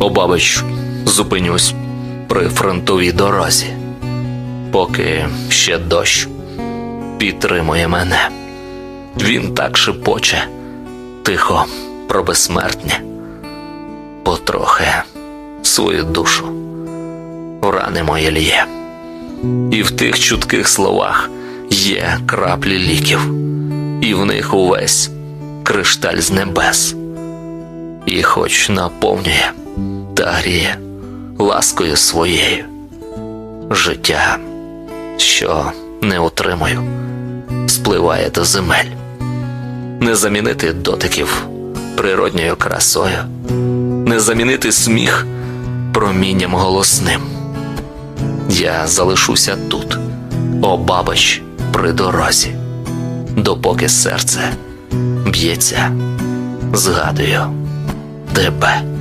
Обабич зупинюсь при фронтовій дорозі, поки ще дощ підтримує мене. Він так шепоче, тихо про безсмертнє, потрохи свою душу в рани моє лє. І в тих чутких словах є краплі ліків, і в них увесь кришталь з небес. І хоч наповнює та гріє ласкою своєю. Життя, що не утримую, спливає до земель, не замінити дотиків природньою красою, не замінити сміх промінням голосним. Я залишуся тут, обабич при дорозі, допоки серце б'ється, згадую ah